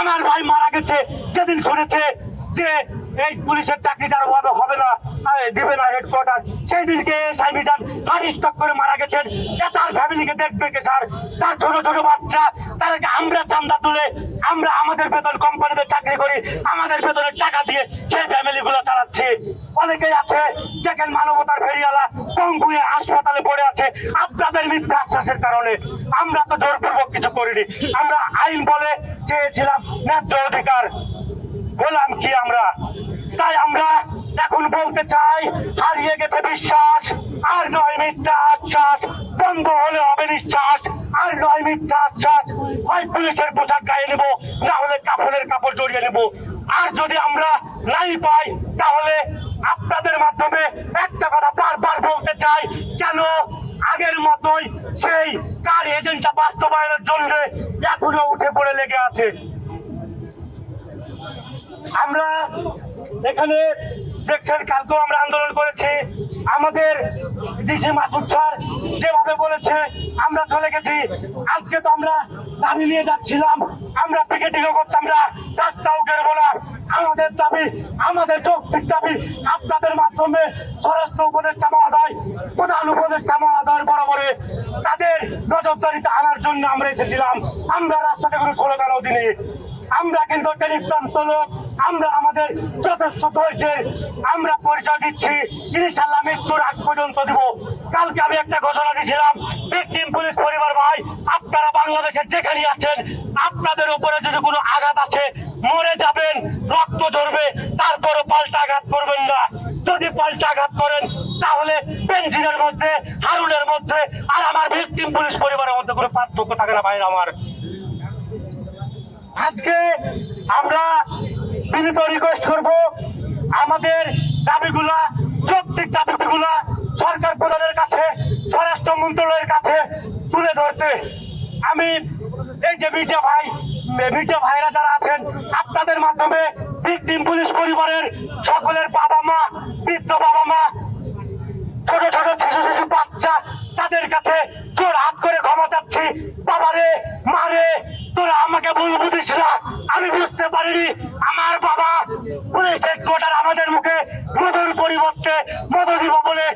আমার ভাই মারা গেছে, যেদিন শুনেছে যে এই পুলিশের চাকরিটার আর হবে না দিবে না হেডকোয়ার্টার সেই দিনকে সাইবি যান হার্ট করে মারা গেছেন। তার ফ্যামিলিকে দেখবে কে স্যার? তার ছোট ছোট বাচ্চা তাদেরকে আমরা চান্দা তুলে আমরা আমাদের বেতন কোম্পানিতে চাকরি করি, আমাদের বেতনের টাকা দিয়ে সেই ফ্যামিলিগুলো চালাচ্ছি। অনেকেই আছে, দেখেন মানবতার ফেরিওয়ালা, পঙ্গুয়ে হাসপাতালে পড়ে আছে, আপনাদের মিথ্যা আশ্বাসের কারণে। আমরা তো জোরপূর্বক কিছু করিনি। আমরা আইন বলে চেয়েছিলাম, ন্যায্য অধিকার। বললাম, কি আমরা? তাই আমরা এখন বলতে চাই, হারিয়ে গেছে বিশ্বাস, আর নয় মিথ্যা আশ্বাস, বন্ধ হলে হবে নিঃশ্বাস, আর নয় মিথ্যা আশ্বাস। হয় পুলিশের পোশাক গায়ে নেব, না হলে কাপড়ের কাপড় জড়িয়ে নেব। আর যদি আমরা নাই পাই বাস্তবায়নের জন্য এখনও উঠে পড়ে লেগে আছে। আমরা এখানে দেখছেন, কালকেও আমরা আন্দোলন করেছি। আমাদের ডিসি মাসুদ স্যার যেভাবে বলেছে, আমরা চলে গেছি। আজকে তো আমরা দাবি নিয়ে যাচ্ছিলাম, আমরা পিকেটিংও করতাম না, রাস্তাও গেরবো না। আমাদের দাবি, আমাদের যৌক্তিক দাবি, আপনাদের মাধ্যমে স্বরাষ্ট্র উপদেষ্টা মহোদয়, প্রধান উপদেষ্টা মহোদয়ের বরাবরে তাদের নজরদারিতে আনার জন্য আমরা এসেছিলাম। আমরা রাস্তাতে কোনো স্লোগানও দিনি আমরা কিন্তু টেলিপ্রান্ত লোক। আমরা আমাদের যথেষ্ট ধৈর্যের আমরা পরিচয় দিচ্ছি। ইনশাল্লাহ মৃত্যুর আগ পর্যন্ত দিব। কালকে আমি একটা ঘোষণা দিয়েছিলাম ভিকটিম পুলিশ পরিবার ভাই, আপনারা বাংলাদেশের যেখানে আছেন, আপনাদের উপরে যদি কোনো আঘাত আসে মধ্যে, আর আমার ভিকটিম পুলিশ পরিবারের মধ্যে কোনো পার্থক্য থাকে না ভাইরা আমার। আজকে আমরা বিনীত রিকোয়েস্ট করব, আমাদের দাবিগুলা, যৌক্তিক দাবিগুলা সরকার প্রধানের কাছে, স্বরাষ্ট্র মন্ত্রণালয়ের কাছে তুলে ধরতে। আমি এই যে মিডিয়া ভাই, মিডিয়া ভাইরা যারা আছেন, আপনাদের মাধ্যমে ভিকটিম পুলিশ পরিবারের সকলের বাবা মা, বৃদ্ধ বাবা মা, ছোট ছোট শিশু শিশু বাচ্চা তাদের কাছে জোর হাত করে ক্ষমা চাচ্ছি। বাবারে, মারে, তোরা আমাকে ভুল বুঝিস না। আমি বুঝতে পারিনি। আমার বাবা পুলিশ হেডকোয়ার্টার আমাদের মুখে পরিবর্তে দিব বলে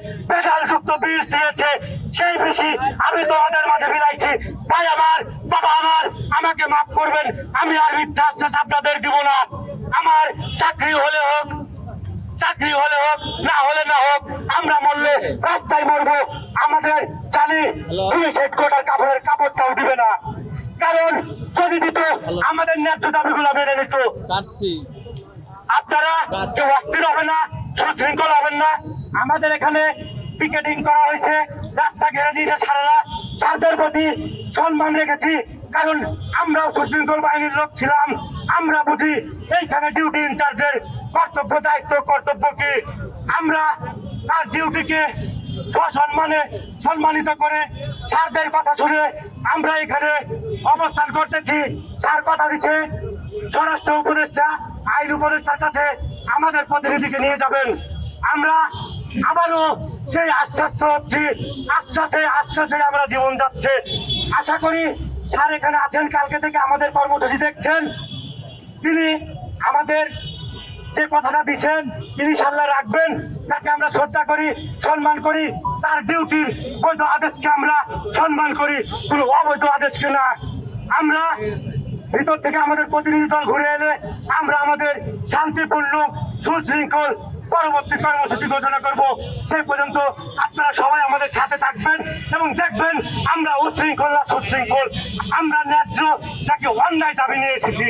বীজ দিয়েছে। সেই বিষই আমি তোমাদের মাঝে বিলাইছি। ভাই আমার, বাবা আমার, আমাকে মাফ করবেন। আমি আর মিথ্যা আশ্বাস আপনাদের দিব না। আমার চাকরি হলে হোক, চাকরি হলে হোক, না হলে না হোক, আমরা মরলে রাস্তায় মরবো। আমাদের জানি পুলিশ হেডকোয়ার্টার কাপড়ের কাপড়টাও দিবে না। কারণ যদি দিত আমাদের ন্যায্য দাবিগুলো মেনে নিত। আপনারা কেউ অস্থির হবে না সুশৃঙ্খল হবেন না। আমাদের এখানে পিকেটিং করা হয়েছে রাস্তা ঘেরে দিয়েছে সারারা। সারদের প্রতি সম্মান রেখেছি কারণ আমরাও সুশৃঙ্খল বাহিনীর লোক ছিলাম। আমরা বুঝি এইখানে ডিউটি ইনচার্জের কর্তব্য দায়িত্ব কর্তব্য কি? আমরা তার ডিউটিকে সসম্মানে সম্মানিত করে স্যারদের কথা শুনে আমরা এখানে অবস্থান করতেছি। স্যার কথা দিচ্ছে, স্বরাষ্ট্র উপদেষ্টা, আইন উপদেষ্টার কাছে আমাদের প্রতিনিধিকে নিয়ে যাবেন। আমরা আবারও সেই আশ্বাস হচ্ছি, আশ্বাসে আশ্বাসে আমরা জীবন যাচ্ছে। আশা করি স্যার এখানে আছেন, কালকে থেকে আমাদের কর্মসূচি দেখছেন। তিনি আমাদের যে কথাটা দিচ্ছেন তিনি ইনশাল্লাহ রাখবেন, তাকে আমরা শ্রদ্ধা করি, সম্মান করি, তার ডিউটির বৈধ আদেশকে আমরা সম্মান করি। কোনো অবৈধ আদেশকে না। আমরা ভিতর থেকে আমাদের প্রতিনিধি দল ঘুরে এলে আমরা আমাদের শান্তিপূর্ণ, সুশৃঙ্খল পরবর্তী কর্মসূচি ঘোষণা করব। সেই পর্যন্ত আপনারা সবাই আমাদের সাথে থাকবেন এবং দেখবেন আমরা উশৃঙ্খল না সুশৃঙ্খল। আমরা ন্যায্য নাকি অন্যায় দাবি নিয়ে এসেছি।